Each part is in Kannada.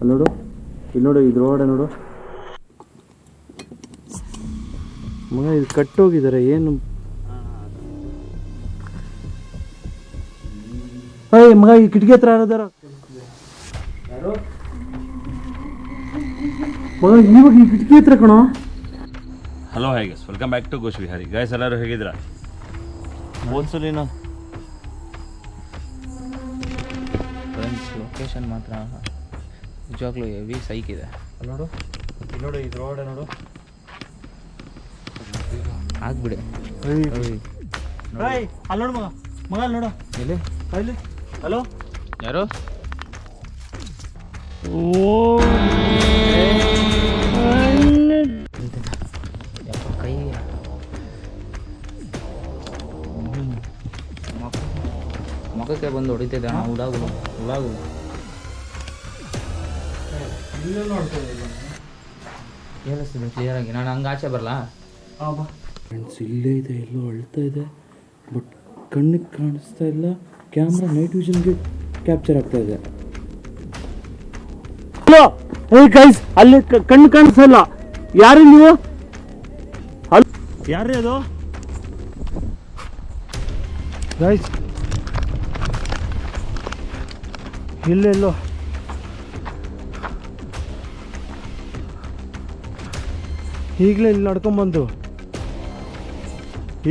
ಅಲ್ಲಿ ನೋಡು. ಇಲ್ಲಿ ನೋಡು ಇದು ರೋಡ ನೋಡು. ಮಗ ಇದು ಕಟ್ಟೋಗಿದ್ದಾರೆ ಏನು? ಏಯ್ ಮಗ ಈ ಕಿಟಕಿ ಹತ್ರ ಯಾರದಾರ ಮಗ ಇವಾಗ ಈ ಕಿಟಕಿ ಹತ್ರ ಕಣ. ಹಲೋ ಹೇಗೆ guys welcome back to ಗೋಶ್ Vihari guys ಎಲ್ಲರೂ ಹೇಗಿದ್ದೀರಾ? ಹೋದ್ಸಲಿ ನಾನು ಲೊಕೇಶನ್ ಮಾತ್ರ. ನಿಜವಾಗ್ಲೂ ಹೆವಿ ಸೈಕ್ ಇದೆ. ನೋಡು. ಇಲ್ಲಿ ನೋಡು ಇದು ರೋಡ ನೋಡು. ಆಗ್ಬಿಡಿ. ಅಲ್ಲಿ ನೋಡು. ಮಗ. ಮಗ ಅಲ್ಲಿ ನೋಡು. ಎಲ್ಲಿ? ಅಲ್ಲಿ ಹಲೋ? ಯಾರು? ಓ. ಕೈ ಮುಖಕ್ಕೆ ಬಂದು ಹೊಡಿತಿದ್ದೆ ಅಣ್ಣ ಹುಡಾಗು. ಹುಡಾಗು ಕ್ಲಿಯರ್ ಆಗಿ. ನಾನು ಹಂಗೆ ಆಚೆ ಬರಲಾ? ಫ್ರೆಂಡ್ಸ್ ಇಲ್ಲೇ ಇದೆ ಎಲ್ಲೋ ಅಳ್ತಾ ಇದೆ ಬಟ್ ಕಣ್ಣಿಗೆ ಕಾಣಿಸ್ತಾ ಇಲ್ಲ. ಕ್ಯಾಮ್ರಾ ನೈಟ್ ವಿಷನ್ಗೆ ಕ್ಯಾಪ್ಚರ್ ಆಗ್ತಾ ಇದೆ. ಹಲೋ ಏ ಗೈಸ್ ಅಲ್ಲಿ ಕಣ್ಣು ಕಾಣಿಸ್ತಾ ಇಲ್ಲ. ಯಾರು ನೀವು? ಯಾರೇ ಅದು? ಗೈಸ್ ಇಲ್ಲೆಲ್ಲೋ ಈಗಲೇ ಇಲ್ಲಿ ನಡ್ಕೊಂಬಂದು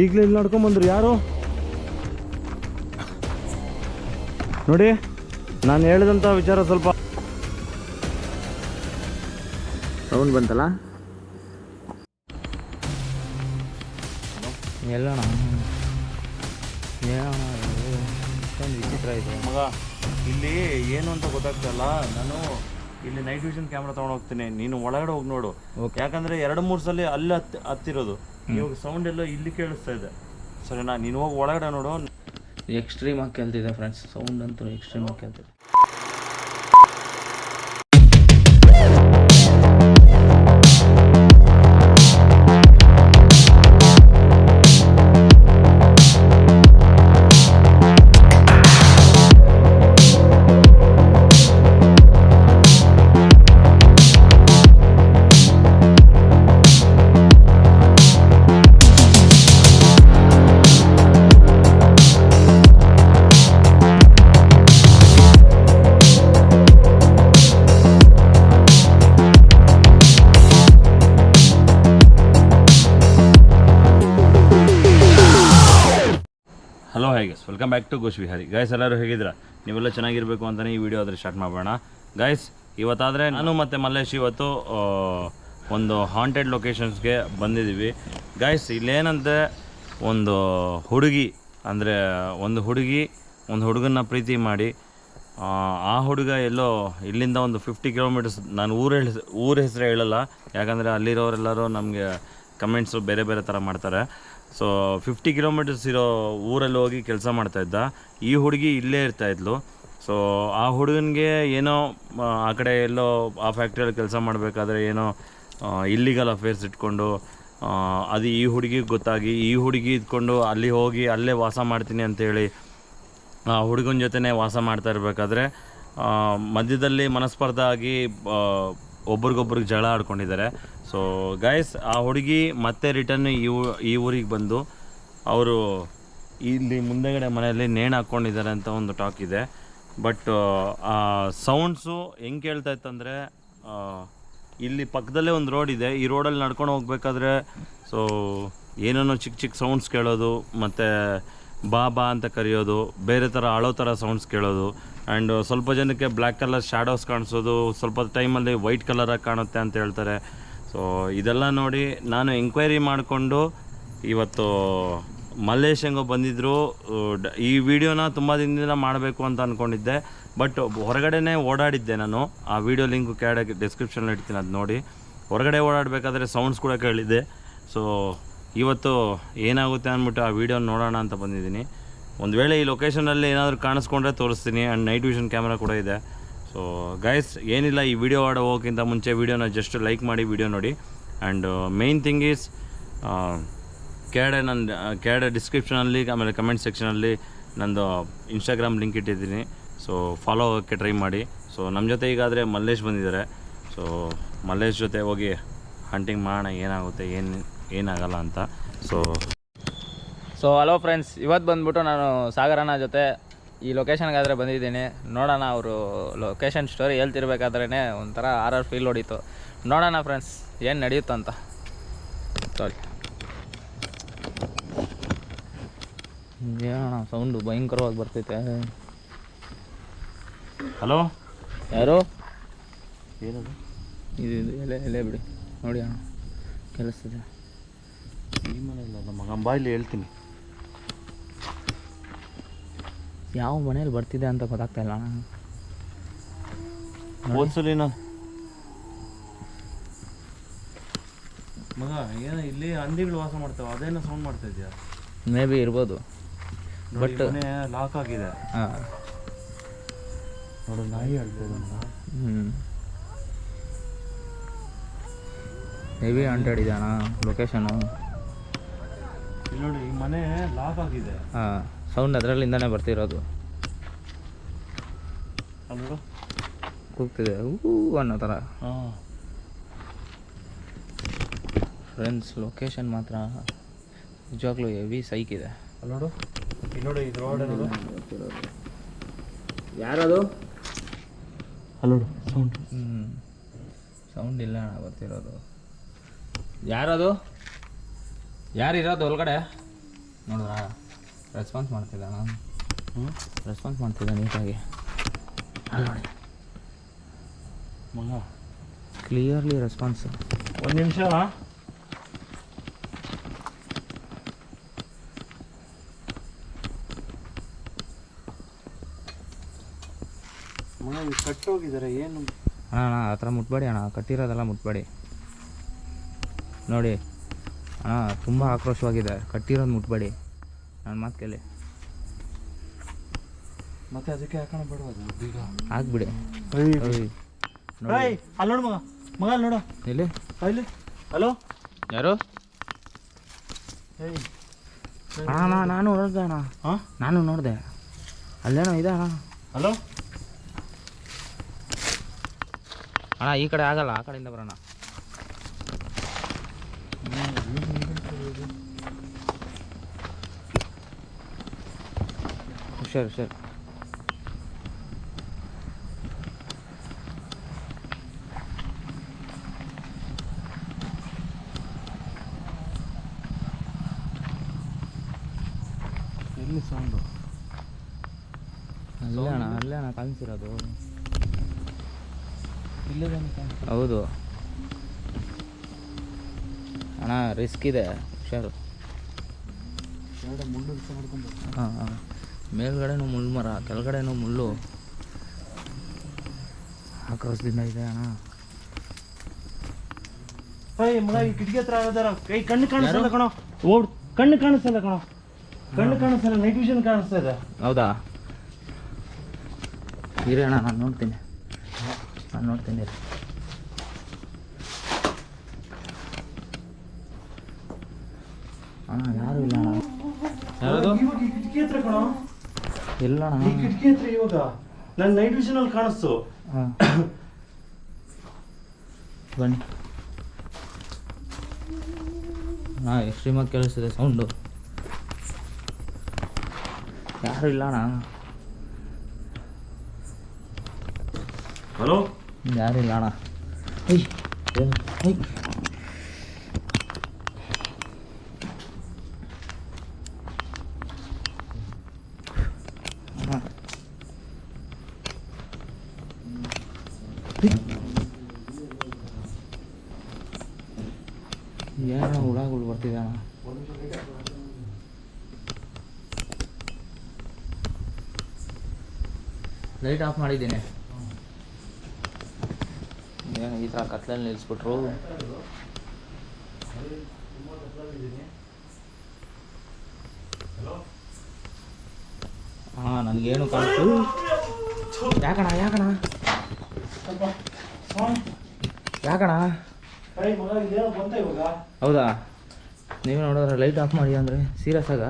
ಈಗಲೇ ಇಲ್ಲಿ ನಡ್ಕೊಂಬಂದ್ರು ಯಾರು? ನೋಡಿ ನಾನು ಹೇಳಿದಂಥ ವಿಚಾರ ಸ್ವಲ್ಪ ಸೌಂಡ್ ಬಂತಲ್ಲ? ಎಲ್ಲೋಣ ವಿಚಿತ್ರ ಇದೆ. ಮಗ ಇಲ್ಲಿ ಏನು ಅಂತ ಗೊತ್ತಾಗ್ತಲ್ಲ ನಾನು ಇಲ್ಲಿ ನೈಟ್ ವಿಷನ್ ಕ್ಯಾಮ್ರಾ ತಗೊಂಡು ಹೋಗ್ತೀನಿ. ನೀನು ಒಳಗಡೆ ಹೋಗಿ ನೋಡು. ಯಾಕಂದ್ರೆ ಎರಡು ಮೂರು ಸಲ ಅಲ್ಲಿ ಹತ್ತಿ ಹತ್ತಿರೋದು. ಇವಾಗ ಸೌಂಡ್ ಎಲ್ಲ ಇಲ್ಲಿ ಕೇಳಿಸ್ತಾ ಇದೆ. ಸರಿನಾ? ನೀನು ಹೋಗಿ ಒಳಗಡೆ ನೋಡು. ಎಕ್ಸ್ಟ್ರೀಮ್ ಆಗಿ ಕೇಳ್ತಿದೆ ಫ್ರೆಂಡ್ಸ್ ಸೌಂಡ್ ಅಂತೂ ಎಕ್ಸ್ಟ್ರೀಮ್ ಆಗಿ ಕೇಳ್ತಿದೆ. Welcome back to ಗೋಶ್ Vihari guys ಎಲ್ಲರೂ ಹೇಗಿದ್ರ ನೀವೆಲ್ಲ ಚೆನ್ನಾಗಿರಬೇಕು ಅಂತಲೇ ಈ ವಿಡಿಯೋ ಆದರೆ ಸ್ಟಾರ್ಟ್ ಮಾಡೋಣ ಗೈಸ್ ಇವತ್ತಾದರೆ ನಾನು ಮತ್ತು ಮಲ್ಲೇಶ್ ಇವತ್ತು ಒಂದು ಹಾಂಟೆಡ್ ಲೊಕೇಶನ್ಸ್ಗೆ ಬಂದಿದ್ದೀವಿ. ಗೈಸ್ ಇಲ್ಲೇನಂತೆ ಒಂದು ಹುಡುಗಿ, ಅಂದರೆ ಒಂದು ಹುಡುಗಿ, ಒಂದು ಹುಡುಗನ್ನ ಪ್ರೀತಿ ಮಾಡಿ, ಆ ಹುಡುಗ ಎಲ್ಲೋ ಇಲ್ಲಿಂದ ಒಂದು ಫಿಫ್ಟಿ ಕಿಲೋಮೀಟರ್ಸ್ ನಾನು ಊರ ಹೇಳಿ ಊರ ಹೆಸರು ಹೇಳಲ್ಲ. ಯಾಕಂದರೆ ಅಲ್ಲಿರೋರೆಲ್ಲರೂ ನಮಗೆ ಕಮೆಂಟ್ಸು ಬೇರೆ ಬೇರೆ ಥರ ಮಾಡ್ತಾರೆ. ಸೊ ಫಿಫ್ಟಿ ಕಿಲೋಮೀಟರ್ಸ್ ಇರೋ ಊರಲ್ಲಿ ಹೋಗಿ ಕೆಲಸ ಮಾಡ್ತಾ ಇದ್ದ. ಈ ಹುಡುಗಿ ಇಲ್ಲೇ ಇರ್ತಾ ಇದ್ಲು. ಸೊ ಆ ಹುಡುಗನಿಗೆ ಏನೋ ಆ, ಆ ಕಡೆ ಎಲ್ಲೋ ಆ ಫ್ಯಾಕ್ಟ್ರಿಯಲ್ಲಿ ಕೆಲಸ ಮಾಡಬೇಕಾದ್ರೆ ಏನೋ ಇಲ್ಲಿಗಲ್ ಅಫೇರ್ಸ್ ಇಟ್ಕೊಂಡು ಅದು ಈ ಹುಡುಗಿಗೆ ಗೊತ್ತಾಗಿ ಈ ಹುಡುಗಿ ಇದ್ಕೊಂಡು ಅಲ್ಲಿ ಹೋಗಿ ಅಲ್ಲೇ ವಾಸ ಮಾಡ್ತೀನಿ ಅಂತೇಳಿ ಆ ಹುಡುಗನ ಜೊತೆನೇ ವಾಸ ಮಾಡ್ತಾ ಇರಬೇಕಾದ್ರೆ ಮಧ್ಯದಲ್ಲಿ ಮನಸ್ಪರ್ಧ ಆಗಿ ಒಬ್ರಿಗೊಬ್ರಿಗೆ ಜಗಳ ಆಡ್ಕೊಂಡಿದ್ದಾರೆ. ಸೊ ಗೈಸ್ ಆ ಹುಡುಗಿ ಮತ್ತೆ ರಿಟರ್ನ್ ಈ ಊರಿಗೆ ಬಂದು ಅವರು ಇಲ್ಲಿ ಮುಂದೆಗಡೆ ಮನೆಯಲ್ಲಿ ನೇಣು ಹಾಕ್ಕೊಂಡಿದ್ದಾರೆ ಅಂತ ಒಂದು ಟಾಕ್ ಇದೆ. ಬಟ್ ಆ ಸೌಂಡ್ಸು ಹೆಂಗೆ ಕೇಳ್ತಾ ಇತ್ತಂದರೆ ಇಲ್ಲಿ ಪಕ್ಕದಲ್ಲೇ ಒಂದು ರೋಡ್ ಇದೆ. ಈ ರೋಡಲ್ಲಿ ನಡ್ಕೊಂಡು ಹೋಗ್ಬೇಕಾದ್ರೆ ಸೊ ಏನೇನೋ ಚಿಕ್ಕ ಚಿಕ್ಕ ಸೌಂಡ್ಸ್ ಕೇಳೋದು, ಮತ್ತು ಬಾ ಬಾ ಅಂತ ಕರೆಯೋದು, ಬೇರೆ ಥರ ಅಳೋ ಥರ ಸೌಂಡ್ಸ್ ಕೇಳೋದು ಆ್ಯಂಡ್ ಸ್ವಲ್ಪ ಜನಕ್ಕೆ ಬ್ಲ್ಯಾಕ್ ಕಲರ್ ಶ್ಯಾಡೋಸ್ ಕಾಣಿಸೋದು, ಸ್ವಲ್ಪ ಟೈಮಲ್ಲಿ ವೈಟ್ ಕಲರಾಗಿ ಕಾಣುತ್ತೆ ಅಂತ ಹೇಳ್ತಾರೆ. ಸೊ ಇದೆಲ್ಲ ನೋಡಿ ನಾನು ಎಂಕ್ವೈರಿ ಮಾಡಿಕೊಂಡು ಇವತ್ತು ಮಲ್ಲೇಶ್ ಬಂದಿದ್ದರು ಈ ವಿಡಿಯೋನ ತುಂಬ ದಿನದಿಂದ ಮಾಡಬೇಕು ಅಂತ ಅಂದ್ಕೊಂಡಿದ್ದೆ ಬಟ್ ಹೊರಗಡೆನೇ ಓಡಾಡಿದ್ದೆ ನಾನು. ಆ ವಿಡಿಯೋ ಲಿಂಕು ಕೆಳಗೆ ಡಿಸ್ಕ್ರಿಪ್ಷನಲ್ಲಿ ಇಡ್ತೀನಿ ಅದು ನೋಡಿ. ಹೊರಗಡೆ ಓಡಾಡಬೇಕಾದ್ರೆ ಸೌಂಡ್ಸ್ ಕೂಡ ಕೇಳಿದ್ದೆ ಸೊ ಇವತ್ತು ಏನಾಗುತ್ತೆ ಅಂದ್ಬಿಟ್ಟು ಆ ವಿಡಿಯೋ ನೋಡೋಣ ಅಂತ ಬಂದಿದ್ದೀನಿ. ಒಂದು ವೇಳೆ ಈ ಲೊಕೇಶನಲ್ಲಿ ಏನಾದರೂ ಕಾಣಿಸ್ಕೊಂಡ್ರೆ ತೋರಿಸ್ತೀನಿ. ಆ್ಯಂಡ್ ನೈಟ್ ವಿಷನ್ ಕ್ಯಾಮ್ರಾ ಕೂಡ ಇದೆ. ಸೊ ಗೈಸ್ ಏನಿಲ್ಲ, ಈ ವಿಡಿಯೋ ಆಡೋ ಹೋಗೋಕ್ಕಿಂತ ಮುಂಚೆ ವಿಡಿಯೋನ ಜಸ್ಟ್ ಲೈಕ್ ಮಾಡಿ ವಿಡಿಯೋ ನೋಡಿ. ಆ್ಯಂಡ್ ಮೇಯ್ನ್ ಥಿಂಗ್ ಈಸ್ ಕೆಳಗಡೆ ನನ್ನ ಕೆಳಗಡೆ ಡಿಸ್ಕ್ರಿಪ್ಷನಲ್ಲಿ ಆಮೇಲೆ ಕಮೆಂಟ್ ಸೆಕ್ಷನಲ್ಲಿ ನಂದು ಇನ್ಸ್ಟಾಗ್ರಾಮ್ ಲಿಂಕ್ ಇಟ್ಟಿದ್ದೀನಿ. ಸೊ ಫಾಲೋ ಆಗೋಕ್ಕೆ ಟ್ರೈ ಮಾಡಿ. ಸೊ ನಮ್ಮ ಜೊತೆ ಈಗಾದರೆ ಮಲ್ಲೇಶ್ ಬಂದಿದ್ದಾರೆ. ಸೊ ಮಲ್ಲೇಶ್ ಜೊತೆ ಹೋಗಿ ಹಂಟಿಂಗ್ ಮಾಡೋಣ, ಏನಾಗುತ್ತೆ, ಏನು, ಏನಾಗಲ್ಲ ಅಂತ. ಸೊ ಸೊ ಹಲೋ ಫ್ರೆಂಡ್ಸ್ ಇವತ್ತು ಬಂದ್ಬಿಟ್ಟು ನಾನು ಸಾಗರನ ಜೊತೆ ಈ ಲೊಕೇಶನ್ಗಾದರೆ ಬಂದಿದ್ದೀನಿ. ನೋಡೋಣ ಅವರು ಲೊಕೇಶನ್ ಸ್ಟೋರಿ ಹೇಳ್ತಿರ್ಬೇಕಾದ್ರೇ ಒಂಥರ ಆರ್ ಆರ್ ಫೀಲ್ ಹೊಡೀತು. ನೋಡೋಣ ಫ್ರೆಂಡ್ಸ್ ಏನು ನಡೆಯುತ್ತಂತ ಸಾರಿ. ಏನೋಣ ಸೌಂಡು ಭಯಂಕರವಾಗಿ ಬರ್ತೈತೆ. ಹಲೋ ಯಾರು? ಏನದು? ಇದು ಇದು ಎಲೆ ಎಲೆ ಬಿಡಿ. ನೋಡಿ ಅಣ್ಣ ಕೆಲಸದ. ಈ ಮನೆಯಲ್ಲ ನಮ್ಮ ಗಂಬಾಯಲ್ಲಿ ಬಾಯಲ್ಲಿ ಹೇಳ್ತೀನಿ. ಯಾವ ಮನೇಲಿ ಬರ್ತಿದೆ ಅಂತ ಗೊತ್ತಾಗ್ತಾ ಇಲ್ಲ ಅಣ್ಣ ಓದ್ಸಲಿ ನಾನು. ಮಗ ಏನೋ ಇಲ್ಲಿ ಹಂದಿಗಳು ವಾಸ ಮಾಡ್ತಾವೆ ಅದೇನೋ ಸೌಂಡ್ ಮಾಡ್ತಾ ಇದೆಯಾ? ಮೇ ಬಿ ಇರ್ಬೋದು. ಬಟ್ ಮನೆ ಲಾಕ್ ಆಗಿದೆ. ಹಾಂ. ನೋಡು ನಾಯಿ ಮಗ. ಹ್ಞೂ ಹೆವಿ ಹಂಡ್ರೆಡ್ ಲೊಕೇಶನು ಇಲ್ಲಿ ನೋಡಿ ಈ ಮನೆ ಲಾಕ್ ಆಗಿದೆ. ಹಾಂ. ಸೌಂಡ್ ಅದರಲ್ಲಿಂದನೇ ಬರ್ತಿರೋದು. ಕೂಗ್ತಿದೆ. ಹೂ ಅನ್ನೋ ಥರ. ಹಾಂ. ಫ್ರೆಂಡ್ಸ್ ಲೊಕೇಶನ್ ಮಾತ್ರ. ನಿಜವಾಗ್ಲೂ ಹೆವಿ ಸೈಕ್ ಇದೆ. ನೋಡು. ಇಲ್ಲಿ ನೋಡು ಇದು ರೋಡ್ ನೋಡು. ಯಾರದು? ಹಲೋ ನೋಡು ಸೌಂಡ್ ಹ್ಞೂ ಸೌಂಡ್ ಇಲ್ಲ ಅಣ್ಣ ಬರ್ತಿರೋದು. ಯಾರದು? ಯಾರಿರೋದು ಒಳಗಡೆ? ನೋಡಿದ್ರಾ? ರೆಸ್ಪಾನ್ಸ್ ಮಾಡ್ತಿದ್ದ ನಾನು ಹ್ಞೂ ರೆಸ್ಪಾನ್ಸ್ ಮಾಡ್ತಿದ್ದೆ ನೀಟಾಗಿ? ನೋಡಿ ಮಗ. ಕ್ಲಿಯರ್ಲಿ ರೆಸ್ಪಾನ್ಸ್ ಒಂದು ನಿಮಿಷ ಕಟ್ಟೋಗಿದ್ದಾರೆ ಏನು? ಅಣ್ಣ ಅಣ್ಣ ಆ ಥರ ಮುಟ್ಬೇಡಿ ಅಣ್ಣ. ಕಟ್ಟಿರೋದೆಲ್ಲ ಮುಟ್ಬೇಡಿ. ನೋಡಿ ಅಣ್ಣ ತುಂಬ ಆಕ್ರೋಶವಾಗಿದೆ. ಕಟ್ಟಿರೋದು ಮುಟ್ಬೇಡಿ. ನನ್ನ ಮಾತು ಕೇಳಿ. ಮತ್ತೆ ಅದಕ್ಕೆ ಹಾಕೋಣ ಬಿಡೋದು ಹಾಕ್ಬಿಡಿ ನೋಡಿ. ಅಲ್ಲಿ ನೋಡು ಮಗ. ಮಗ ಅಲ್ಲಿ ನೋಡು. ಇಲ್ಲಿ. ಅಲ್ಲಿ ಹಲೋ? ಯಾರು? ಅಣ್ಣ ನಾನು ನೋಡಿದೆ ಅಣ್ಣ. ಹಾಂ ನಾನು ನೋಡಿದೆ. ಅಲ್ಲೇನೋ ಇದೆ? ಅಣ್ಣ ಹಲೋ? ಅಣ್ಣ ಈ ಕಡೆ ಆಗಲ್ಲ ಆ ಕಡೆಯಿಂದ ಬರೋಣ. ಹುಷಾರು ಹುಷಾರು ಎಲ್ಲಿ ಸೌಂಡು ಅಲ್ಲೇ ಅಣ್ಣ ಅಲ್ಲೇ ಅಣ್ಣ ಕಾಣಿಸಿರೋದು. ಹೌದು. ಅಣ್ಣ ರಿಸ್ಕ್ ಇದೆ. ಹುಷಾರು. ಹಾಂ ಹಾಂ. ಮೇಲ್ಗಡೆನೂ ಮುಳ್ಳು ಮರ ಕೆಳಗಡೆನೂ ಮುಳ್ಳು. ಆಕ್ರೋಶದಿಂದ ಇದೆ ಅಣ್ಣ. ಕಿಟಕಿ ಹತ್ರ ಕೈ ಕಣ್ಣು ಕಾಣಿಸಲ್ಲ ಕಣೋ. ಓಡ್ ಕಣ್ಣು ಕಾಣಿಸಲ್ಲ ಕಣೋ. ಕಣ್ಣು ಕಾಣಿಸಲ್ಲ ನೈಟ್ ವಿಷನ್ ಕಾಣಿಸ್ತಾ ಇದೆ. ಹೌದಾ? ಇರಿ ಅಣ್ಣ ನಾನು ನೋಡ್ತೀನಿ. ನಾನು ನೋಡ್ತೀನಿ. ಅಣ್ಣ ಯಾರು ಇಲ್ಲ ಅಣ್ಣ. ಈ ಕಿಟಕಿ ಹತ್ರ ಕಣೋ. ಇಲ್ಲ ಈ ಅಣ್ಣ ಕಿಟಕಿ ಹತ್ರ ಇವಾಗ ನನ್ನ ನೈಟ್ ವಿಷನ್ ಅಲ್ಲಿ ಕಾಣಿಸ್ತು. ಹಾಂ. ಬನ್ನಿ. ಹಾಂ ಎಕ್ಸ್ಟ್ರೀಮಾಗಿ ಕೇಳಿಸ್ತಿದೆ ಸೌಂಡು ಯಾರು ಇಲ್ಲ ಅಣ್ಣ ಹಲೋ ಯಾರು ಇಲ್ಲ ಅಣ್ಣ ಏಯ್ ಏಯ್. ಅಣ್ಣ. ಏಯ್. ಏನಣ್ಣ ಹುಳಗಳು ಬರ್ತಿದೆ ಅಣ್ಣ ಲೈಟ್ ಆಫ್ ಮಾಡಿದ್ದೀನಿ. ಏನು ಈ ಥರ ಕತ್ಲಲ್ಲಿ ನಿಲ್ಲಿಸ್ಬಿಟ್ರು? ಹಾಂ ನನಗೇನು ಕಾಣಿಸ್ತು ಯಾಕಣ ಯಾಕಣ ಯಾಕಣ ಹೌದಾ? ನೀವು ನೋಡಿದ್ರೆ ಲೈಟ್ ಆಫ್ ಮಾಡಿ ಅಂದರೆ ಸೀರಿಯಸ್ ಆಗ?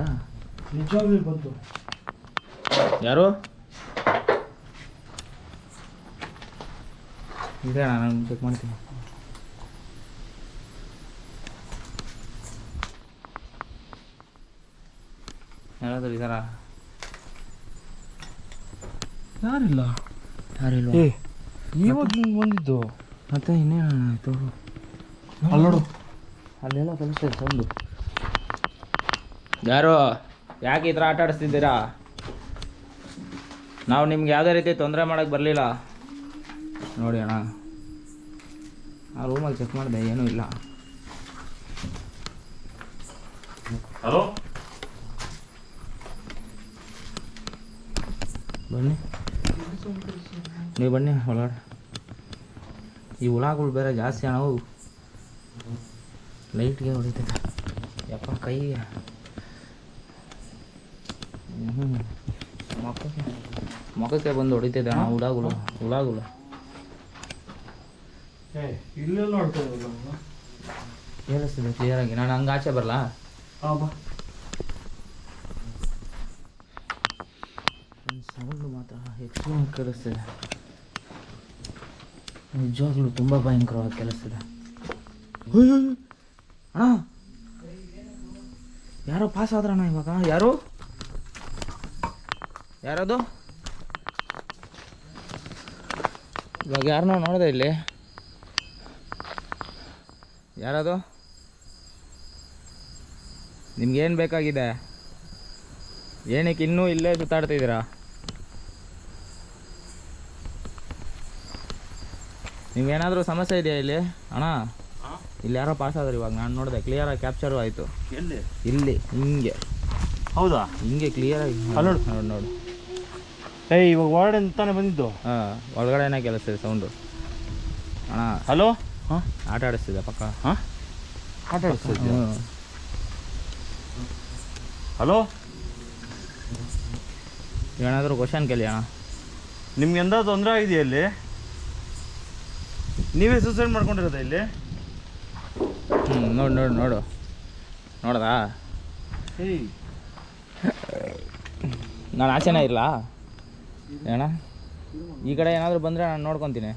ನಿಜವಾಗ್ಲೂ ಬಂತು. ಯಾರು? ಇದೆ ನಾನು ಚೆಕ್ ಮಾಡ್ತೀನಿ. ಯಾರಾದರೂ ಇದಾರ ಯಾರಿಲ್ಲ? ಯಾರಿಲ್ಲ. ಏ ಇವಾಗ ಹಿಂಗೆ ಬಂದಿದ್ದು? ಮತ್ತೆ ಇನ್ನೇನಾಯ್ತು ಅಲ್ಲೋಡು. ಅಲ್ಲೆಲ್ಲ ಕಲಿಸ್ತದೆ ಸೌಂಡು ಯಾರು ಯಾಕೆ ಈ ಥರ ಆಟ ಆಡಿಸ್ತಿದ್ದೀರಾ? ನಾವು ನಿಮ್ಗೆ ಯಾವುದೇ ರೀತಿ ತೊಂದರೆ ಮಾಡೋಕ್ಕೆ ಬರಲಿಲ್ಲ. ನೋಡಿ ಅಣ್ಣ. ಆ ರೂಮಲ್ಲಿ ಚೆಕ್ ಮಾಡಿದೆ ಏನೂ ಇಲ್ಲ. ಹಲೋ ಬನ್ನಿ. ನೀವು ಬನ್ನಿ ಒಳಗಡೆ. ಈ ಹುಳಗಳು ಬೇರೆ ಜಾಸ್ತಿ ಅಣ್ಣವು ಲೈಟ್ಗೆ ಹೊಡಿತೈತೆ. ಯಪ್ಪ ಕೈ. ಹ್ಞೂ ಮುಖಕ್ಕೆ ಮುಖಕ್ಕೆ ಬಂದು ಹೊಡಿತೈತೆ ಅಣ್ಣ ಹುಳಗಳು ಹುಳಗಳು. ಇಲ್ಲೆಲ್ಲ ನೋಡ್ತಾ ಇರಲ್ಲ ಕ್ಲಿಯರ್ ಆಗಿ? ನಾನು ಹಂಗೆ ಆಚೆ ಬರಲಾ? ಹಾಂ ಬಾ. ಸೌಂಡ್ ಮಾತ್ರ ಹೆಚ್ಚು ಕೇಳಿಸ್ತಿದೆ. ನಿಜವಾಗ್ಲೂ ತುಂಬ ಭಯಂಕರವಾಗಿ ಕೇಳಿಸ್ತಿದೆ ಅಣ್ಣ. ಯಾರೋ ಪಾಸ್ ಆದ್ರಣ್ಣ ಇವಾಗ? ಯಾರು? ಯಾರದು? ಇವಾಗ ಯಾರನ್ನೋ ನೋಡಿದೆ ಇಲ್ಲಿ. ಯಾರದು? ನಿಮ್ಗೇನು ಬೇಕಾಗಿದೆ? ಏನಕ್ಕೆ ಇನ್ನೂ ಇಲ್ಲೇ ಸುತ್ತಾಡ್ತಿದ್ದೀರಾ ನಿಮ್ಗೇನಾದರೂ ಸಮಸ್ಯೆ ಇದೆಯಾ ಇಲ್ಲಿ? ಅಣ್ಣ ಇಲ್ಲಿ ಯಾರೋ ಪಾಸ್ ಆದ್ರೆ ಇವಾಗ ನಾನು ನೋಡಿದೆ ಕ್ಲಿಯರಾಗಿ ಕ್ಯಾಪ್ಚರು ಆಯಿತು. ಎಲ್ಲಿ? ಇಲ್ಲಿ ಹಿಂಗೆ. ಹೌದಾ? ಹಿಂಗೆ ಕ್ಲಿಯರ್ ಆಗಿ ನೋಡು. ನೋಡಿ ನೋಡು. ಏ ಇವಾಗ ವಾರ್ಡ್ ಅಂತಾನೆ ಬಂದಿದ್ದು? ಹಾಂ ಒಳಗಡೆನೇ ಕೆಲಸ ಸೌಂಡು ಅಣ್ಣ. ಹಲೋ ಹಾಂ? ಆಟ ಆಡಿಸ್ತಿದ್ದೆ ಪಕ್ಕ? ಹಾಂ? ಆಟ ಆಡಿಸ್ತಿದ್ದ ಹಲೋ? ಏನಾದರೂ ಕ್ವಶನ್ ಕೇಳಿ ಅಣ್ಣ. ನಿಮ್ಗೆ ಎಂದ ತೊಂದರೆ ಆಗಿದೆಯಾ ಇಲ್ಲಿ? ನೀವೇ ಸೂಸೈಡ್ ಮಾಡ್ಕೊಂಡಿರೋದ ಇಲ್ಲಿ? ಹ್ಞೂ ನೋಡು ನೋಡು ನೋಡು. ನೋಡ್ದಾ? ಏಯ್. ನಾನು ಆಚೆನೇ ಇಲ್ಲ ಅಣ್ಣ ಈ ಕಡೆ ಏನಾದರೂ ಬಂದರೆ ನಾನು ನೋಡ್ಕೊತೀನಿ.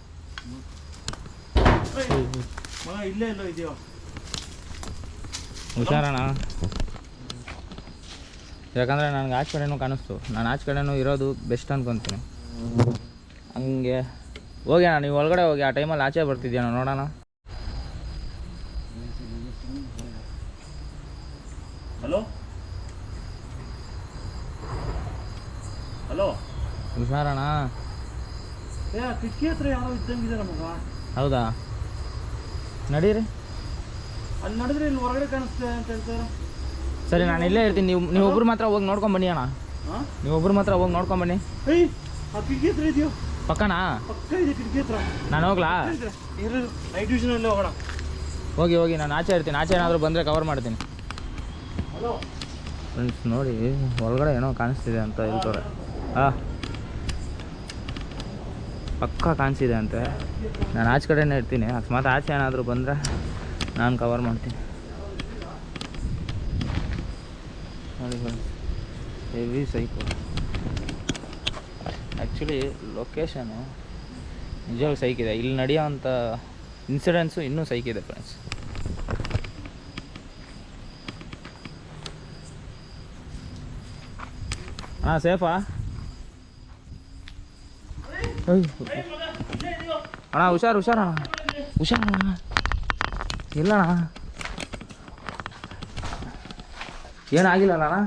ಮಗ ಇಲ್ಲೇ ಎಲ್ಲೋ ಇದೆಯೋ? ಹುಷಾರಣ್ಣ. ಯಾಕಂದರೆ ನನಗೆ ಆಚೆ ಕಡೆನೂ ಕಾಣಿಸ್ತು. ನಾನು ಆಚೆ ಕಡೆನೂ ಇರೋದು ಬೆಸ್ಟ್ ಅನ್ಕೊತೀನಿ. ಹಂಗೆ. ಹೋಗಿ ನಾನು ನೀವು ಒಳಗಡೆ ಹೋಗಿ ಆ ಟೈಮಲ್ಲಿ ಆಚೆ ಬರ್ತಿದ್ಯಾ ನೋಡೋಣ. ಹಲೋ? ಹಲೋ? ಹುಷಾರಣ್ಣ. ಕಿಟಕಿ ಹತ್ರ ಯಾರೋ ಹೌದಾ? ನಡೀರಿ. ಅಲ್ಲಿ ನಡೆದ್ರೆ ಇಲ್ಲಿ ಹೊರಗಡೆ ಕಾಣಿಸ್ತದೆ ಅಂತ ಹೇಳ್ತಾರೆ. ಸರಿ ನಾನು ಇಲ್ಲೇ ಇರ್ತೀನಿ. ನೀವು ನೀವೊಬ್ರು ಮಾತ್ರ ಹೋಗಿ ನೋಡ್ಕೊಂಡು ಬನ್ನಿ ಅಣ್ಣ. ಹಾಂ? ನೀವೊಬ್ರು ಮಾತ್ರ ಹೋಗಿ ನೋಡ್ಕೊಂಡು ಬನ್ನಿ. ಏಯ್ ಆ ಕಿಟಕಿ ಹತ್ರ ಇದೆಯೋ? ಪಕ್ಕನಾ? ಪಕ್ಕ ಇದೆ ಕಿಟಕಿ ಹತ್ರ ನಾನು ಹೋಗ್ಲಾ? ಇರು ನೈಟ್ ವಿಷನಲ್ಲಿ ಹೋಗೋಣ. ಹೋಗಿ ಹೋಗಿ. ನಾನು ಆಚೆ ಇರ್ತೀನಿ. ಆಚೆ ಏನಾದರೂ ಬಂದರೆ ಕವರ್ ಮಾಡ್ತೀನಿ. ಹಲೋ ಫ್ರೆಂಡ್ಸ್ ನೋಡಿ ಒಳಗಡೆ ಏನೋ ಕಾಣಿಸ್ತಿದೆ ಅಂತ ಹೇಳ್ತಾರೆ. ಹಾಂ ಪಕ್ಕ ಕಾಣಿಸಿದೆ ಅಂತೆ. ನಾನು ಆಚೆ ಕಡೆನೇ ಇರ್ತೀನಿ. ಅಕಸ್ಮಾತ್ ಆಚೆ ಏನಾದರೂ ಬಂದರೆ ನಾನು ಕವರ್ ಮಾಡ್ತೀನಿ. ನೋಡಿ heavy psych actually location psych ಸೈಕಿದೆ ಇಲ್ಲಿ ನಡೆಯೋವಂಥ ಇನ್ಸಿಡೆನ್ಸು ಇನ್ನೂ ಸೈಕಿದೆ ಫ್ರೆಂಡ್ಸ್ ಹಾಂ ಸೇಫಾ ಅಣ್ಣ, ಹುಷಾರು ಹುಷಾರಣ್ಣ ಹುಷಾರ ಇಲ್ಲಣ್ಣ. ಏನಾಗಿಲ್ಲಲ್ಲ ಅಣ್ಣ?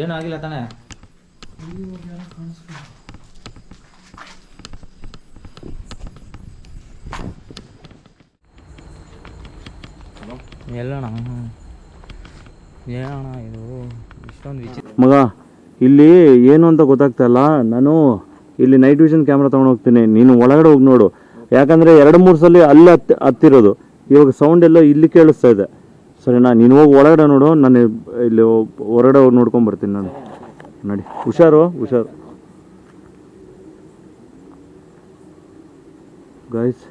ಏನೂ ಆಗಿಲ್ಲ ತಾನೇ? ಎಲ್ಲಣ್ಣ? ಇದು? ಮಗ, ಇಲ್ಲಿ ಏನು ಅಂತ ಗೊತ್ತಾಗ್ತಾ ಇಲ್ಲ. ನಾನು ಇಲ್ಲಿ ನೈಟ್ ವಿಷನ್ ಕ್ಯಾಮ್ರಾ ತೊಗೊಂಡು ಹೋಗ್ತೀನಿ. ನೀನು ಒಳಗಡೆ ಹೋಗಿ ನೋಡು. ಯಾಕಂದರೆ ಎರಡು ಮೂರು ಸಲ ಅಲ್ಲಿ ಹತ್ತಿ, ಹತ್ತಿರೋದು. ಇವಾಗ ಸೌಂಡ್ ಎಲ್ಲ ಇಲ್ಲಿ ಕೇಳಿಸ್ತಾ ಇದೆ. ಸರಿನಾ? ನೀನು ಹೋಗಿ ಒಳಗಡೆ ನೋಡು. ನಾನು ಇಲ್ಲಿ ಹೊರಗಡೆ ಹೋಗಿ ನೋಡ್ಕೊಂಡು ಬರ್ತೀನಿ ನಾನು. ನೋಡಿ. ಹುಷಾರು ಹುಷಾರು. ಗಾಯ್ಸ್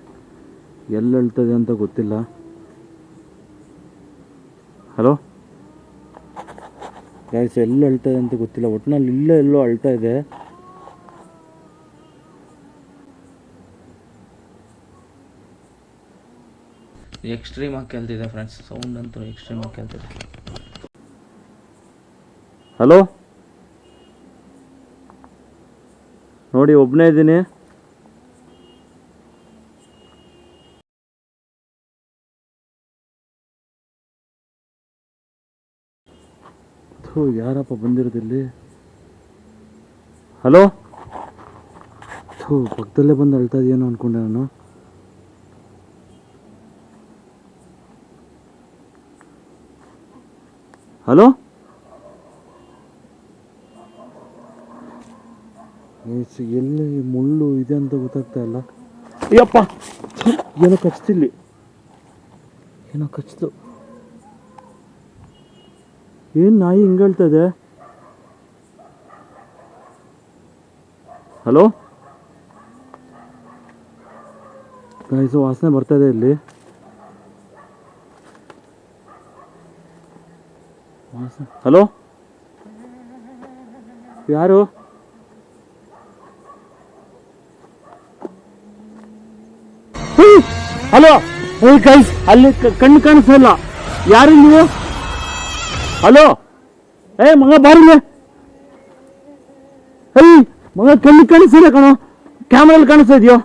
ಎಲ್ಲಿ ಹೇಳ್ತದೆ ಅಂತ ಗೊತ್ತಿಲ್ಲ. ಹಲೋ ಗಾಯ್ಸ್ ಎಲ್ಲಿ ಅಳ್ತಾ ಅಂತ ಗೊತ್ತಿಲ್ಲ. ಒಟ್ಟಿನಲ್ಲಿ ಇಲ್ಲೇ ಎಲ್ಲೋ ಅಳ್ತಾ ಇದೆ. ಎಕ್ಸ್ಟ್ರೀಮ್ ಆಗಿ ಕೇಳ್ತಿದೆ ಫ್ರೆಂಡ್ಸ್ ಸೌಂಡ್ ಅಂತೂ ಎಕ್ಸ್ಟ್ರೀಮ್ ಆಗಿ ಕೇಳ್ತಿದೆ. ಹಲೋ ನೋಡಿ ಒಬ್ಬನೇ ಇದ್ದೀನಿ. ಯಾರಪ್ಪ ಬಂದಿರೋದಿಲ್ಲಿ ಹಲೋ ಥೂ, ಪಕ್ಕದಲ್ಲೇ ಬಂದು ಅಳ್ತಾ ಇದೆಯೇನೋ ಅಂದ್ಕೊಂಡೆ ನಾನು. ಹಲೋ? ಎಲ್ಲಿ ಮುಳ್ಳು ಇದೆ ಅಂತ ಗೊತ್ತಾಗ್ತಾ ಇಲ್ಲ. ಅಯ್ಯಪ್ಪ ಏನೋ ಕಚ್ತಿಲ್ಲಿ. ಏನೋ ಕಚ್ತು. ಏನು ನಾಯಿ ಹಿಂಗೇಳ್ತಾ ಇದೆ? ಹಲೋ? ಗಾಯ್ಸು ವಾಸನೆ ಬರ್ತಾ ಇದೆ ಇಲ್ಲಿ. ಹಲೋ? ಯಾರು? ಹಲೋ? ಏ ಗೈಸ್ ಅಲ್ಲಿ ಕಣ್ಣು ಕಾಣಿಸಲ್ಲ ಯಾರು ನೀವು? ಹಲೋ? ಏ, ಮಗ ಬಾರಿಲ್ಲ ಏಯ್, ಮಗ ಕಣ್ಣು ಕಾಣಿಸ್ತಿಲ್ಲ ಕಣ. ಕ್ಯಾಮ್ರಲ್ಲಿ ಕಾಣಿಸ್ತಾ ಇದೆಯೋ?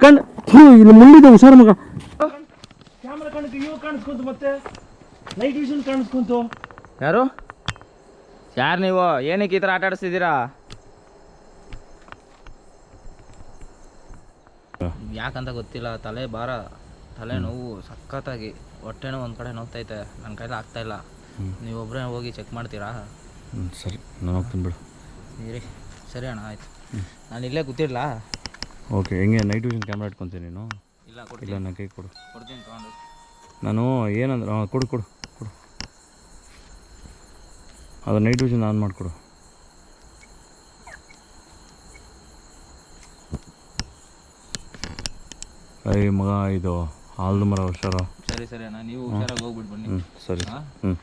ಕಣ್ ಇಲ್ಲಿ ಮುಂದಿದೆ, ಹುಷಾರು ಮಗ. ಕ್ಯಾಮ್ರಾ ಕಾಣಕ್ಕೆ ಇವಾಗ ಕಾಣಿಸ್ಕೊಂತು ಮತ್ತೆ? ನೈಟ್ ವಿಷನ್ ಕಾಣಿಸ್ಕೊಂತು. ಯಾರು? ಯಾರು ನೀವು? ಏನಕ್ಕೆ ಈ ಥರ ಆಟ ಆಡಿಸ್ತಿದ್ದೀರಾ? ಯಾಕಂತ ಗೊತ್ತಿಲ್ಲ ತಲೆ ಭಾರ ತಲೆ ನೋವು ಸಖತ್ತಾಗಿ ಹೊಟ್ಟೆನೂ ಒಂದು ಕಡೆ ನೋವ್ತೈತೆ ನನ್ನ ಕೈಲಿ ಆಗ್ತಾ ಇಲ್ಲ. ನೀವೊಬ್ಬರೇ ಹೋಗಿ ಚೆಕ್ ಮಾಡ್ತೀರಾ? ಹ್ಞೂ ಸರಿ ನಾನು ಹೋಗ್ತೀನಿ ಬಿಡು. ಇರಿ ಸರಿ ಅಣ್ಣ ಆಯ್ತು. ನಾನು ಇಲ್ಲೇ ಕೂತಿರ್ಲಾ? ಓಕೆ ಹೆಂಗೆ? ನೈಟ್ ವಿಷನ್ ಕ್ಯಾಮ್ರಾ ಇಟ್ಕೊತೀನಿ ನೀನು? ಇಲ್ಲ ಇಲ್ಲ ಕೊಡ್ತೀನಿ. ನನ್ನ ಕೈ ಕೊಡು. ಕೊಡ್ತೀನಿ ತೊಗೊಂಡು. ನಾನು ಏನಂದ್ರೆ ಹಾಂ ಕೊಡು ಕೊಡು ಕೊಡು. ಅದು ನೈಟ್ ವಿಷನ್ ಆನ್ ಮಾಡಿಕೊಡು. ಐ ಮಗ ಇದು ಹಾಲ್ದು ಮರ ಹುಷಾರ. ಸರಿ ಸರಿ ಅಣ್ಣ ನೀವು ಹುಷಾರಾಗಿ ಹೋಗ್ಬಿಟ್ಟು ಬನ್ನಿ. ಸರಿ. ಹಾ? ಹ್ಞೂ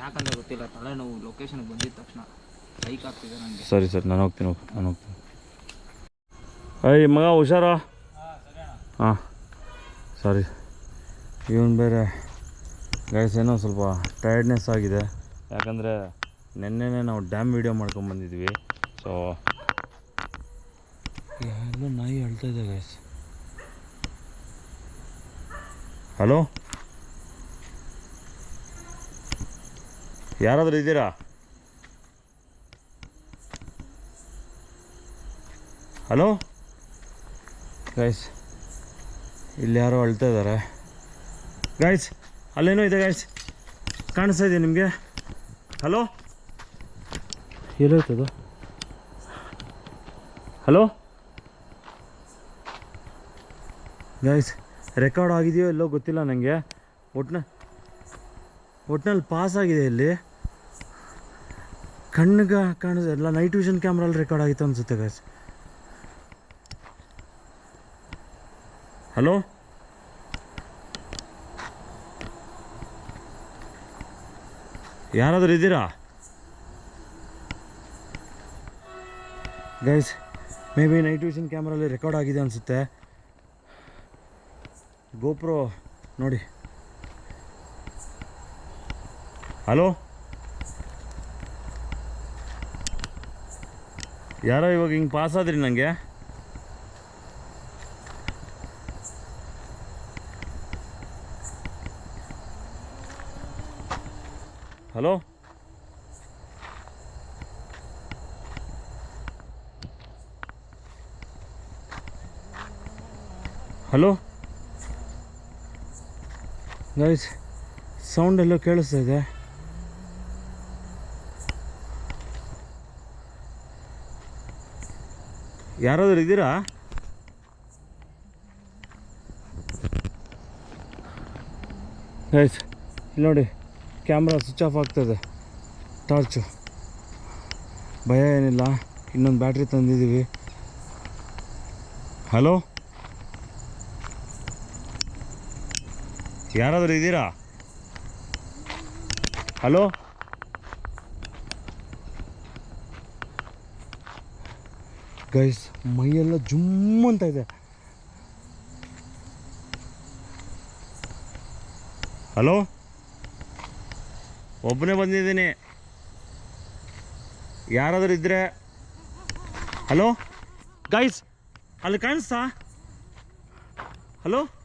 ಯಾಕಂದ್ರೆ ಗೊತ್ತಿಲ್ಲ ತಲೆನೋವು ಲೊಕೇಶನ್ಗೆ ಬಂದಿದ್ದ ತಕ್ಷಣ ಬೈಕ್ ಆಗ್ತಿದೆ ನನಗೆ ಸರಿ ಸರಿ ನಾನು ಹೋಗ್ತೀನಿ ಹೋಗಿ ನಾನು ಹೋಗ್ತೀನಿ. ಐ ಮಗ ಹುಷಾರ? ಹಾಂ ಸರಿ ಇವನು ಬೇರೆ ಗೈಸ್ ಏನೋ ಸ್ವಲ್ಪ ಟೈರ್ಡ್ನೆಸ್ ಆಗಿದೆ. ಯಾಕಂದರೆ ನಿನ್ನೆನೇ ನಾವು ಡ್ಯಾಮ್ ವೀಡಿಯೋ ಮಾಡ್ಕೊಂಬಂದಿದ್ವಿ ಸೊ ಎಲ್ಲ ನಾಯಿ ಅಳ್ತಾ ಇದೆ ಗೈಸ್ ಹಲೋ ಯಾರಾದರೂ ಇದ್ದೀರಾ? ಹಲೋ ಗೈಸ್ ಇಲ್ಲಿ ಯಾರೋ ಅಳ್ತಾ ಇದ್ದಾರೆ. ಗೈಸ್ ಅಲ್ಲೇನೋ ಇದೆ ಗೈಸ್ ಕಾಣಿಸ್ತಾ ಇದೆ ನಿಮಗೆ? ಹಲೋ ಎಲ್ಲೋಯ್ತದು ಹಲೋ ಗೈಸ್ ರೆಕಾರ್ಡ್ ಆಗಿದೆಯೋ ಎಲ್ಲೋ ಗೊತ್ತಿಲ್ಲ ನನಗೆ ಒಟ್ನ, ಒಟ್ನಲ್ಲಿ ಪಾಸ್ ಆಗಿದೆ ಇಲ್ಲಿ. ಕಣ್ಣಿಗೆ ಕಾಣಿಸ್ ಎಲ್ಲ ನೈಟ್ ವಿಷನ್ ಕ್ಯಾಮ್ರಲ್ಲಿ ರೆಕಾರ್ಡ್ ಆಗಿತ್ತು ಅನಿಸುತ್ತೆ ಗೈಸ್ ಹಲೋ ಯಾರಾದರೂ ಇದ್ದೀರಾ? Guys maybe night vision ಕ್ಯಾಮ್ರಲ್ಲಿ ರೆಕಾರ್ಡ್ ಆಗಿದೆ ಅನಿಸುತ್ತೆ. ಗೋಪ್ರೋ ನೋಡಿ. ಹಲೋ ಯಾರೋ ಇವಾಗ ಹಿಂಗೆ ಪಾಸ್ ಆದ್ರಿ ನನಗೆ ಹಲೋ ಹಲೋ? ಗೈಸ್ ಸೌಂಡ್ ಎಲ್ಲೋ ಕೇಳಿಸ್ತಾ ಇದೆ. ಯಾರಾದರೂ ಇದ್ದೀರಾ? ಗೈಸ್ ಇಲ್ಲಿ ನೋಡಿ ಕ್ಯಾಮ್ರಾ ಸ್ವಿಚ್ ಆಫ್ ಆಗ್ತದೆ ಟಾರ್ಚು ಭಯ ಏನಿಲ್ಲ. ಇನ್ನೊಂದು ಬ್ಯಾಟ್ರಿ ತಂದಿದ್ದೀವಿ. ಹಲೋ ಯಾರಾದರೂ ಇದ್ದೀರಾ? ಹಲೋ? ಗೈಸ್ ಮೈಯೆಲ್ಲ ಜುಮ್ ಅಂತ ಇದೆ. ಹಲೋ? ಒಬ್ಬನೇ ಬಂದಿದ್ದೀನಿ. ಯಾರಾದರೂ ಇದ್ದರೆ ಹಲೋ? ಗೈಸ್ ಅಲ್ಲಿ ಕಾಣಿಸ್ತಾ? ಹಲೋ?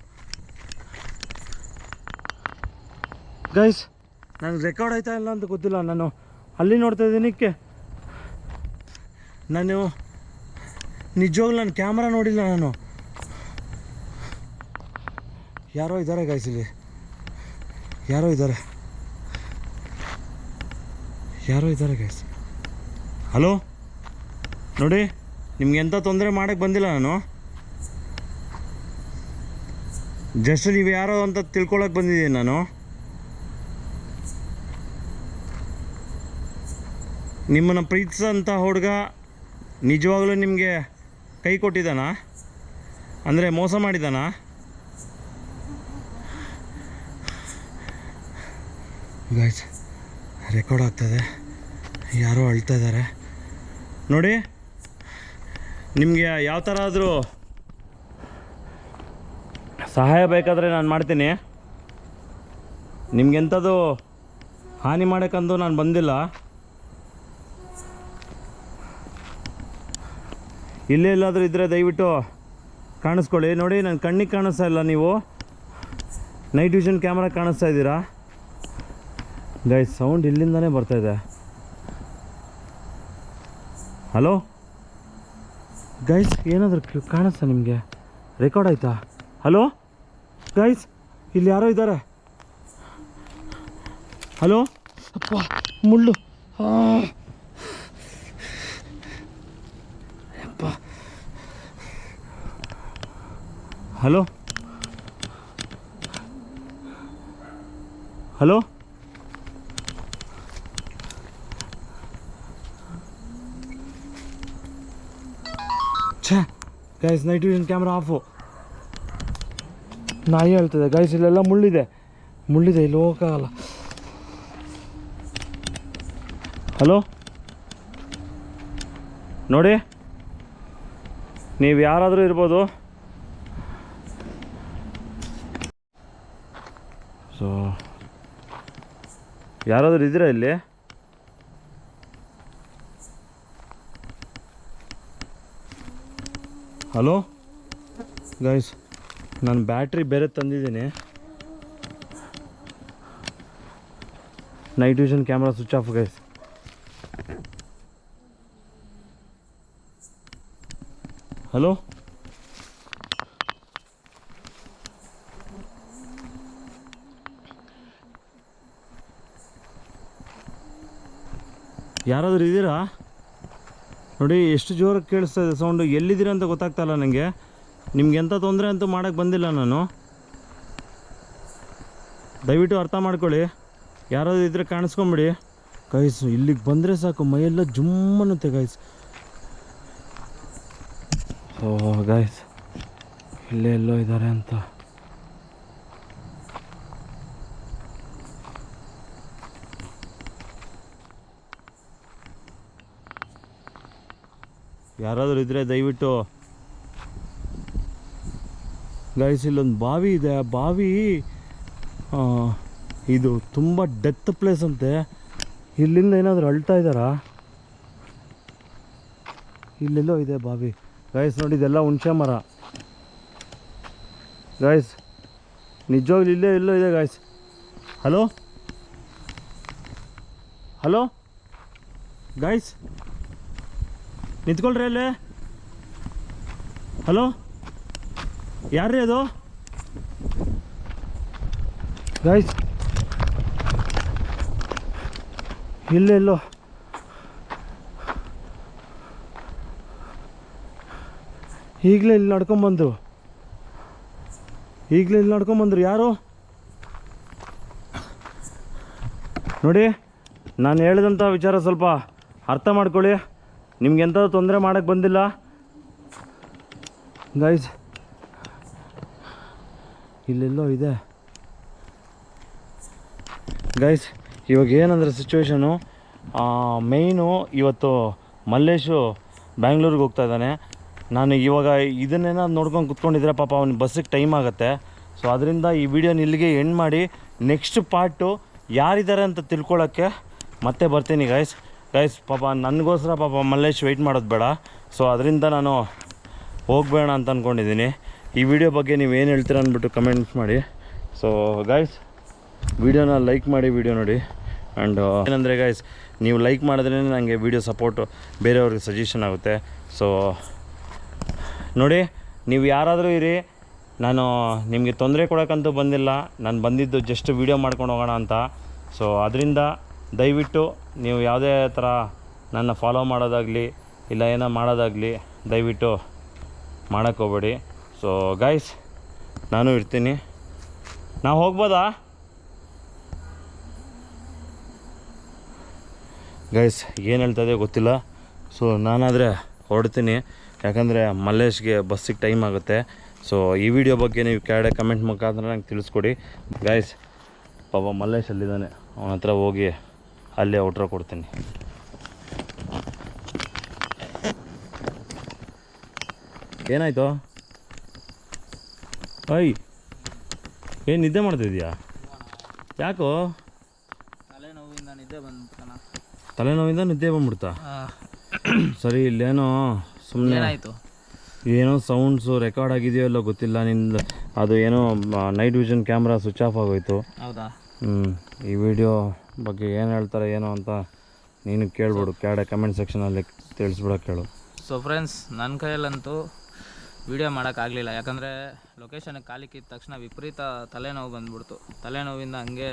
ಗೈಸ್ ನನಗೆ ರೆಕಾರ್ಡ್ ಆಯ್ತಾ ಇಲ್ಲ ಅಂತ ಗೊತ್ತಿಲ್ಲ. ನಾನು ಅಲ್ಲಿ ನೋಡ್ತಾ ಇದ್ದೀನಿಕ್ಕೆ ನಾನು ನಿಜವಾಗ್ಲೂ ನಾನು ಕ್ಯಾಮ್ರಾ ನೋಡಿಲ್ಲ ನಾನು. ಯಾರೋ ಇದ್ದಾರೆ ಗೈಸ್ ಇಲ್ಲಿ. ಯಾರೋ ಇದ್ದಾರೆ? ಯಾರೋ ಇದ್ದಾರೆ ಗೈಸ್ ಹಲೋ ನೋಡಿ, ನಿಮ್ಗೆ ಎಂಥ ತೊಂದರೆ ಮಾಡೋಕ್ಕೆ ಬಂದಿಲ್ಲ ನಾನು. ಜಸ್ಟ್ ನೀವು ಯಾರೋ ಅಂತ ತಿಳ್ಕೊಳಕ್ಕೆ ಬಂದಿದ್ದೀನಿ ನಾನು. ನಿಮ್ಮನ್ನು ಪ್ರೀತಿಸೋಂಥ ಹುಡುಗ ನಿಜವಾಗ್ಲೂ ನಿಮಗೆ ಕೈ ಕೊಟ್ಟಿದ್ದಾನ? ಅಂದರೆ ಮೋಸ ಮಾಡಿದ್ದಾನ? ಗಾಯ್ಸ್ ರೆಕಾರ್ಡ್ ಆಗ್ತದೆ. ಯಾರೋ ಅಳ್ತಾ ಇದ್ದಾರೆ. ನೋಡಿ, ನಿಮಗೆ ಯಾವ ಥರ ಆದರೂ ಸಹಾಯ ಬೇಕಾದರೆ ನಾನು ಮಾಡ್ತೀನಿ. ನಿಮ್ಗೆಂಥದ್ದು ಹಾನಿ ಮಾಡೋಕ್ಕಂದು ನಾನು ಬಂದಿಲ್ಲ. ಇಲ್ಲೇ ಎಲ್ಲಾದರೂ ಇದ್ದರೆ ದಯವಿಟ್ಟು ಕಾಣಿಸ್ಕೊಳ್ಳಿ. ನೋಡಿ ನನ್ನ ಕಣ್ಣಿಗೆ ಕಾಣಿಸ್ತಾ ಇಲ್ಲ ನೀವು. ನೈಟ್ ವಿಷನ್ ಕ್ಯಾಮ್ರಾ ಕಾಣಿಸ್ತಾ ಇದ್ದೀರಾ? ಗೈ ಸೌಂಡ್ ಇಲ್ಲಿಂದನೇ ಬರ್ತಾ ಇದೆ. ಹಲೋ ಗೈಸ್ ಏನಾದರೂ ಕಾಣಿಸ್ತಾ ನಿಮಗೆ? ರೆಕಾರ್ಡ್ ಆಯಿತಾ? ಹಲೋ ಗೈಸ್ ಇಲ್ಲಿ ಯಾರೋ ಇದ್ದಾರೆ. ಹಲೋ ಅಪ್ಪ, ಮುಳ್ಳು. ಹಲೋ? ಹಲೋ? ಛೇ guys night vision camera off ನಾಯಿ ಹೇಳ್ತದೆ ಗೈಸ್ ಇಲ್ಲೆಲ್ಲ ಮುಳ್ಳಿದೆ. ಮುಳ್ಳಿದೆ, ಇಲ್ಲಿ ಹೋಗೋಕ್ಕಾಗಲ್ಲ ಹಲೋ? ನೋಡಿ, ನೀವು ಯಾರಾದರೂ ಇರ್ಬೋದು. ಸೊ ಯಾರಾದರೂ ಇದ್ದೀರಾ ಇಲ್ಲಿ? ಹಲೋ ಗೈಸ್ ನಾನು ಬ್ಯಾಟ್ರಿ ಬೇರೆ ತಂದಿದ್ದೀನಿ. Night vision camera switch off guys hello ಯಾರಾದರೂ ಇದ್ದೀರಾ? ನೋಡಿ, ಎಷ್ಟು ಜೋರಾಗಿ ಕೇಳಿಸ್ತಾ ಇದೆ ಸೌಂಡು ಎಲ್ಲಿದ್ದೀರಾ ಅಂತ ಗೊತ್ತಾಗ್ತಾ ಇಲ್ಲ ನನಗೆ ನಿಮ್ಗೆ ಎಂಥ ತೊಂದರೆ ಅಂತೂ ಮಾಡೋಕ್ಕೆ ಬಂದಿಲ್ಲ ನಾನು. ದಯವಿಟ್ಟು ಅರ್ಥ ಮಾಡ್ಕೊಳ್ಳಿ. ಯಾರಾದರೂ ಇದ್ದರೆ ಕಾಣಿಸ್ಕೊಂಬಿಡಿ. ಗೈಸ್ ಇಲ್ಲಿಗೆ ಬಂದರೆ ಸಾಕು. ಮೈಯೆಲ್ಲ ಜುಮ್ಮನ್ನುತ್ತೆ ಗೈಸ್ ಓ ಗೈಸ್ ಇಲ್ಲೇ ಎಲ್ಲೋ ಇದ್ದಾರೆ ಅಂತ. ಯಾರಾದರೂ ಇದ್ದರೆ ದಯವಿಟ್ಟು. ಗೈಸ್ ಇಲ್ಲೊಂದು ಬಾವಿ ಇದೆ. ಆ ಬಾವಿ ಇದು ತುಂಬ ಡೆತ್ ಪ್ಲೇಸ್ ಅಂತೆ. ಇಲ್ಲಿಂದ ಏನಾದರೂ ಅಳ್ತಾ ಇದ್ದಾರಾ? ಇಲ್ಲೆಲ್ಲೋ ಇದೆ ಬಾವಿ. ಗೈಸ್ ನೋಡಿ, ಇದೆಲ್ಲ ಹುಣಸೆ ಮರ. ಗೈಸ್ ನಿಜವಾಗ್ಲೂ ಇಲ್ಲೇ ಎಲ್ಲೋ ಇದೆ ಗೈಸ್ ಹಲೋ ಹಲೋ ಗೈಸ್ ನಿಂತ್ಕೊಳ್ರಿ ಅಲ್ಲೇ. ಹಲೋ? ಯಾರ್ರೀ ಅದು? ಗಾಯ್ಸ್ ಇಲ್ಲ, ಇಲ್ಲೋ. ಈಗಲೇ ಇಲ್ಲಿ ನಡ್ಕೊಂಬಂದು ಈಗಲೇ ಇಲ್ಲಿ ನಡ್ಕೊಂಬಂದ್ರು ಯಾರು? ನೋಡಿ, ನಾನು ಹೇಳಿದಂಥ ವಿಚಾರ ಸ್ವಲ್ಪ ಅರ್ಥ ಮಾಡ್ಕೊಳ್ಳಿ. ನಿಮ್ಗೆ ಎಂತ ತೊಂದರೆ ಮಾಡೋಕ್ಕೆ ಬಂದಿಲ್ಲ? ಗೈಸ್ ಇಲ್ಲೆಲ್ಲೋ ಇದೆ. ಗೈಸ್ ಇವಾಗ ಏನಂದ್ರೆ ಸಿಚುವೇಶನು ಮೇಯ್ನು ಇವತ್ತು ಮಲ್ಲೇಶು ಬ್ಯಾಂಗ್ಳೂರಿಗೆ ಹೋಗ್ತಾ ಇದ್ದಾನೆ. ನಾನು ಇವಾಗ ಇದನ್ನೇನ ನೋಡ್ಕೊಂಡು ಕುತ್ಕೊಂಡಿದ್ರೆ ಪಾಪ ಅವ್ನ ಬಸ್ಸಿಗೆ ಟೈಮ್ ಆಗುತ್ತೆ. ಸೊ ಅದರಿಂದ ಈ ವಿಡಿಯೋನ ಇಲ್ಲಿಗೆ ಎಂಡ್ ಮಾಡಿ ನೆಕ್ಸ್ಟ್ ಪಾರ್ಟು ಯಾರಿದ್ದಾರೆ ಅಂತ ತಿಳ್ಕೊಳ್ಳೋಕ್ಕೆ ಮತ್ತೆ ಬರ್ತೀನಿ ಗೈಸ್ ಗೈಸ್ ಪಾಪ ನನಗೋಸ್ಕರ ಪಾಪ ಮಲ್ಲೇಶ್ ವೆಯ್ಟ್ ಮಾಡೋದು ಬೇಡ. ಸೊ ಅದರಿಂದ ನಾನು ಹೋಗ್ಬೇಡ ಅಂತ ಅಂದ್ಕೊಂಡಿದ್ದೀನಿ ಈ ವಿಡಿಯೋ ಬಗ್ಗೆ ನೀವು ಏನು ಹೇಳ್ತೀರ ಅಂದ್ಬಿಟ್ಟು ಕಮೆಂಟ್ಸ್ ಮಾಡಿ. ಸೊ ಗೈಸ್ ವಿಡಿಯೋನ ಲೈಕ್ ಮಾಡಿ ವಿಡಿಯೋ ನೋಡಿ. ಆ್ಯಂಡ್ ಏನಂದರೆ ಗೈಸ್ ನೀವು ಲೈಕ್ ಮಾಡಿದ್ರೇ ನನಗೆ ವಿಡಿಯೋ ಸಪೋರ್ಟು ಬೇರೆಯವ್ರಿಗೆ ಸಜೆಷನ್ ಆಗುತ್ತೆ. ಸೊ ನೋಡಿ, ನೀವು ಯಾರಾದರೂ ಇರಿ. ನಾನು, ನಿಮಗೆ ತೊಂದರೆ ಕೊಡೋಕ್ಕಂತೂ ಬಂದಿಲ್ಲ. ನಾನು ಬಂದಿದ್ದು ಜಸ್ಟ್ ವೀಡಿಯೋ ಮಾಡ್ಕೊಂಡು ಹೋಗೋಣ ಅಂತ. ಸೊ ಅದರಿಂದ ದಯವಿಟ್ಟು ನೀವು ಯಾವುದೇ ಥರ ನನ್ನ ಫಾಲೋ ಮಾಡೋದಾಗಲಿ ಇಲ್ಲ ಏನೋ ಮಾಡೋದಾಗಲಿ ದಯವಿಟ್ಟು ಮಾಡೋಕ್ಕೆ ಹೋಗ್ಬೇಡಿ. ಸೊ ಗೈಸ್ ನಾನು ಇರ್ತೀನಿ. ನಾವು ಹೋಗ್ಬೋದಾ? ಗೈಸ್ ಏನು ಹೇಳ್ತದೆ ಗೊತ್ತಿಲ್ಲ. ಸೊ ನಾನಾದರೆ ಹೊರಡ್ತೀನಿ. ಯಾಕಂದರೆ ಮಲ್ಲೇಶ್ಗೆ ಬಸ್ಸಿಗೆ ಟೈಮ್ ಆಗುತ್ತೆ. ಸೊ ಈ ವಿಡಿಯೋ ಬಗ್ಗೆ ನೀವು ಕೆಳಗಡೆ ಕಮೆಂಟ್ ಮುಖಾಂತರ ನಂಗೆ ತಿಳಿಸ್ಕೊಡಿ. ಗೈಸ್ ಪಾಪ ಮಲ್ಲೇಶ್ ಅಲ್ಲಿದ್ದಾನೆ. ಅವನ ಹತ್ರ ಹೋಗಿ ಅಲ್ಲೇ ಔಟ್ರ ಕೊಡ್ತೀನಿ. ಏನಾಯ್ತು? ಐ ಏನು ನಿದ್ದೆ ಮಾಡ್ತಿದ್ಯಾ ಯಾಕೋ? ತಲೆನೋವಿಂದ ನಿದ್ದೆ ಬಂದ್ಬಿಡ್ತಾನ ತಲೆನೋವಿಂದ ನಿದ್ದೆ ಬಂದ್ಬಿಡ್ತಾ? ಸರಿ ಇಲ್ಲೇನೋ ಸುಮ್ಮನೆ ಏನಾಯಿತು? ಏನೋ ಸೌಂಡ್ಸು ರೆಕಾರ್ಡ್ ಆಗಿದೆಯೋ ಇಲ್ಲೋ ಗೊತ್ತಿಲ್ಲ ನಿಂದು ಅದು ಏನೋ night vision camera switch off ಆಗೋಯ್ತು. ಹೌದಾ? ಹ್ಞೂ ಈ ವಿಡಿಯೋ ಬಗ್ಗೆ ಏನು ಹೇಳ್ತಾರೆ ಏನೋ ಅಂತ ನೀನು ಕೇಳ್ಬಿಡು. ಕೆಳಗಡೆ ಕಮೆಂಟ್ ಸೆಕ್ಷನಲ್ಲಿ ತಿಳಿಸ್ಬಿಡೋಕೆ ಕೇಳು ಸೊ ಫ್ರೆಂಡ್ಸ್ ನನ್ನ ಕೈಯಲ್ಲಂತೂ ವಿಡಿಯೋ ಮಾಡೋಕ್ಕಾಗಲಿಲ್ಲ ಯಾಕಂದರೆ ಲೊಕೇಶನ್ಗೆ ಕಾಲಿಕ್ಕಿದ ತಕ್ಷಣ ವಿಪರೀತ ತಲೆನೋವು ಬಂದ್ಬಿಡ್ತು. ತಲೆನೋವಿಂದ ಹಂಗೆ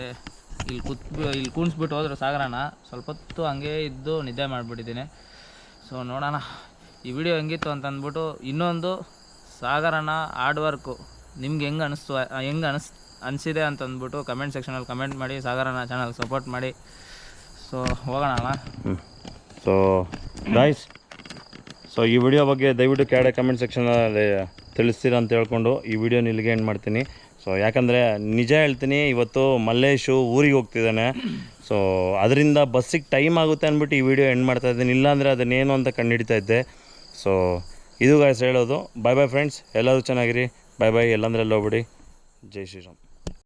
ಇಲ್ಲಿ ಕುತ್ ಇಲ್ಲಿ ಕೂಣಿಸ್ಬಿಟ್ಟು ಹೋದ್ರೆ ಸಾಗರಣ ಸ್ವಲ್ಪ ಹೊತ್ತು ಹಂಗೆ ಇದ್ದು ನಿದ್ದೆ ಮಾಡಿಬಿಟ್ಟಿದ್ದೀನಿ. ಸೊ ನೋಡೋಣ. ಈ ವಿಡಿಯೋ ಹೆಂಗಿತ್ತು ಅಂತ ಅಂದ್ಬಿಟ್ಟು ಇನ್ನೊಂದು ಸಾಗರಣ ಹಾರ್ಡ್ ವರ್ಕು ನಿಮ್ಗೆ ಹೆಂಗೆ ಅನಿಸ್ತು ಹೆಂಗೆ ಅನಿಸ್ ಅನಿಸಿದೆ ಅಂತ ಅಂದ್ಬಿಟ್ಟು ಕಮೆಂಟ್ ಸೆಕ್ಷನಲ್ಲಿ ಕಮೆಂಟ್ ಮಾಡಿ ಸಾಗರನ ಚಾನಲ್ ಸಪೋರ್ಟ್ ಮಾಡಿ. ಸೊ ಹೋಗೋಣ ಅಣ್ಣ. ಸೊ ಗಾಯ್ಸ್ ಸೊ ಈ ವಿಡಿಯೋ ಬಗ್ಗೆ ದಯವಿಟ್ಟು ಕೆಳಗಡೆ ಕಮೆಂಟ್ ಸೆಕ್ಷನಲ್ಲಿ ತಿಳಿಸ್ತೀರ ಅಂತ ಹೇಳ್ಕೊಂಡು ಈ ವಿಡಿಯೋನ ಇಲ್ಲಿಗೆ ಏನು ಮಾಡ್ತೀನಿ. ಸೊ ಯಾಕಂದರೆ ನಿಜ ಹೇಳ್ತೀನಿ, ಇವತ್ತು ಮಲ್ಲೇಶು ಊರಿಗೆ ಹೋಗ್ತಿದ್ದಾನೆ. ಸೊ ಅದರಿಂದ ಬಸ್ಸಿಗೆ ಟೈಮ್ ಆಗುತ್ತೆ ಅಂದ್ಬಿಟ್ಟು ಈ ವಿಡಿಯೋ ಎಂಡ್ ಮಾಡ್ತಾ ಇದ್ದೀನಿ. ಇಲ್ಲಾಂದರೆ ಅದನ್ನೇನು ಅಂತ ಕಂಡುಹಿಡಿತಾ ಇದ್ದೆ. ಸೊ ಇದು ಗಾಯ್ಸ್ ಹೇಳೋದು. ಬಾಯ್ ಬಾಯ್ ಫ್ರೆಂಡ್ಸ್ ಎಲ್ಲರೂ ಚೆನ್ನಾಗಿರಿ. ಬಾಯ್ ಬಾಯ್ ಎಲ್ಲಂದ್ರಲ್ಲಿ ಹೋಗ್ಬಿಡಿ. ಜೈ ಶ್ರೀರಾಮ್.